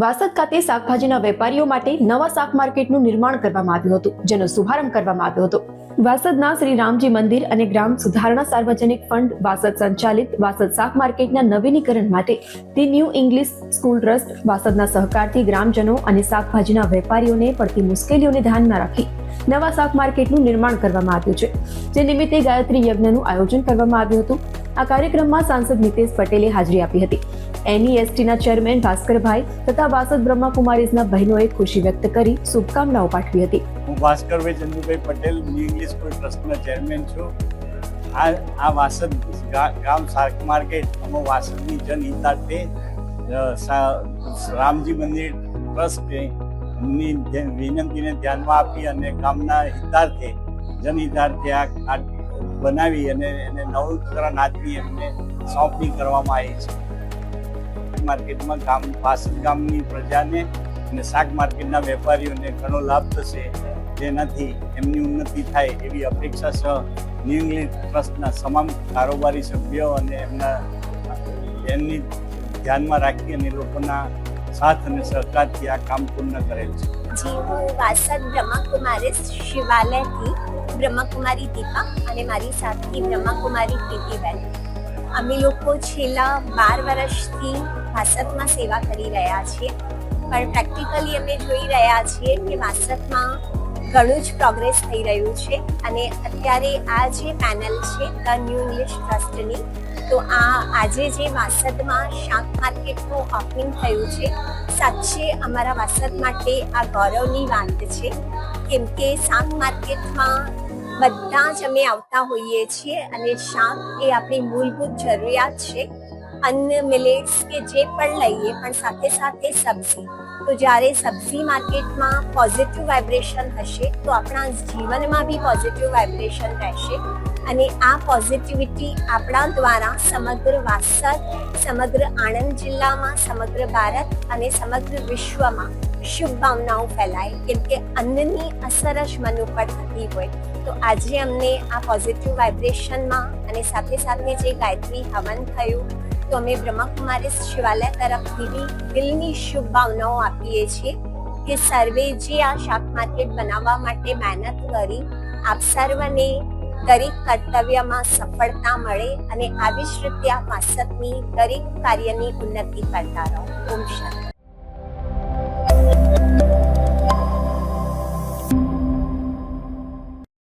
વાસદ ખાતે શાકભાજીના વેપારીઓ માટે નવા શાક માર્કેટનું નિર્માણ કરવામાં આવ્યું હતું, જેનો શુભારંભ કરવામાં આવ્યો હતો. વાસદના શ્રી રામજી મંદિર અને ગ્રામ સુધારણા સાર્વજનિક ફંડ વાસદ સંચાલિત વાસદ શાક માર્કેટના નવીનીકરણ માટે the new English school trust વાસદના સહકારથી ગ્રામજનો અને શાકભાજીના વેપારીઓને પડતી મુશ્કેલીઓને ધ્યાનમાં રાખી નવા શાક માર્કેટનું નિર્માણ કરવામાં આવ્યું છે. જે નિમિત્તે ગાયત્રી યજ્ઞનું આયોજન કરવામાં આવ્યું હતું. આ કાર્યક્રમમાં સાંસદ નીતેશ પટેલે હાજરી આપી હતી. એનઈએસટીના ચેરમેન ભાસ્કરભાઈ તથા વાસદ બ્રહ્માકુમારીઝના બહેનોએ ખુશી વ્યક્ત કરી શુભકામનાઓ પાઠવી હતી. હું Bhaskarbhai Chandubhai Patel new English school ટ્રસ્ટના ચેરમેન છું. આ આ વાસદ ગામ શાક માર્કેટ અમે વાસદની જનહિતાર્થે રામજી મંદિર ટ્રસ્ટે ની વિનંતીને ધ્યાનમાં આપી અને ગામના હિતાર્થે જનહિતાર્થે આ બનાવી અને એને નવીકરણ આપી એમને સોંપણી કરવામાં આવી છે. માર્કેટમાં ગામ વાસદ ગામની પ્રજાને અને શાક માર્કેટના વેપારીઓને ઘણો લાભ થશે જેનાથી એમની ઉન્નતિ થાય એવી અપેક્ષા સહ ન્યૂ ઇંગ્લિશ ટ્રસ્ટના તમામ કારોબારી સભ્યો અને એમના એમની ધ્યાનમાં રાખી અને લોકોના સાથ અને સહકારથી આ કામ પૂર્ણ કરેલ છે. જી, હું વાસદ બ્રહ્માકુમારી શિવાલયથી બ્રહ્માકુમારી દીપા અને મારી સાથી બ્રહ્માકુમારી પ્રીતિબેન અમે લોકો છેલ્લા બાર વર્ષથી વાસદમાં સેવા કરી રહ્યા છીએ. પણ પ્રેક્ટિકલી અમે જોઈ રહ્યા છીએ કે વાસતમાં ઘણું જ પ્રોગ્રેસ થઈ રહ્યું છે અને અત્યારે આ જે પેનલ છે, ધ ન્યૂ ઇંગ્લિશ ટ્રસ્ટની, તો આ આજે જે વાસદમાં શાક માર્કેટનું ઓપનિંગ થયું છે, સાચે અમારા વાસદ માટે આ ગૌરવની વાત છે. કેમ કે શાક માર્કેટમાં બધા જ અમે આવતા હોઈએ છીએ અને શાક એ આપણી મૂળભૂત જરૂરિયાત છે. અન્ન મિલેટ્સ કે જે પણ લઈએ, પણ સાથે સાથે સબ્જી. તો જ્યારે સબ્જી માર્કેટમાં પોઝિટિવ વાઇબ્રેશન હશે, તો આપણા જીવનમાં બી પોઝિટિવ વાઇબ્રેશન રહેશે. અને આ પોઝિટિવિટી આપણા દ્વારા સમગ્ર વાસદ સમગ્ર આણંદ જિલ્લામાં, સમગ્ર ભારત અને સમગ્ર વિશ્વમાં શુભ ફેલાય કેમ કે અન્નની અસર જ મન ઉપર થતી હોય. તો આજે અમને આ પોઝિટિવ વાઇબ્રેશનમાં અને સાથે સાથે જે ગાયત્રી હવન થયું, તો અમે બ્રહ્માકુમારી શિવાલય તરફથી બી દિલની શુભ આપીએ છીએ કે સર્વે જે આ શાક માર્કેટ બનાવવા માટે મહેનત કરી, આપ સર્વને દરેક કર્તવ્યમાં સફળતા મળે અને આવી જ રીતે આ વાસદની દરેક કાર્યની ઉન્નતિ કરતા રહો. ઓમ શાંતિ.